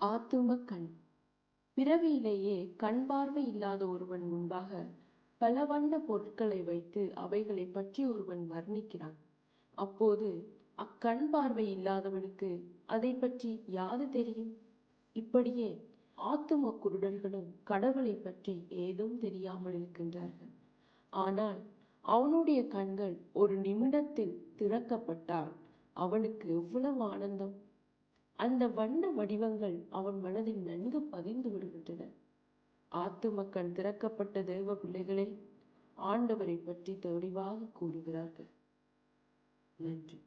ஆத்தும கண். பிறவியிலேயே கண் பார்வை இல்லாத ஒருவன் முன்பாக பல வண்ண பொருட்களை வைத்து அவைகளை பற்றி ஒருவன் வர்ணிக்கிறான். அப்போது அக்கண் பார்வை இல்லாதவனுக்கு அதை பற்றி யாது தெரியும்? இப்படியே ஆத்தும குருடர்களும் கடவுளை பற்றி ஏதும் தெரியாமல் இருக்கின்றார்கள். ஆனால் அவனுடைய கண்கள் ஒரு நிமிடத்தில் திறக்கப்பட்டால் அவனுக்கு எவ்வளவு ஆனந்தம்? அந்த வண்ண வடிவங்கள் அவன் மனதில் நன்கு பதிந்து விடுகின்றன. ஆத்து மக்கள் திறக்கப்பட்ட தெய்வ பிள்ளைகளே ஆண்டவரை பற்றி தெளிவாக கூறுகிறார்கள். நன்றி.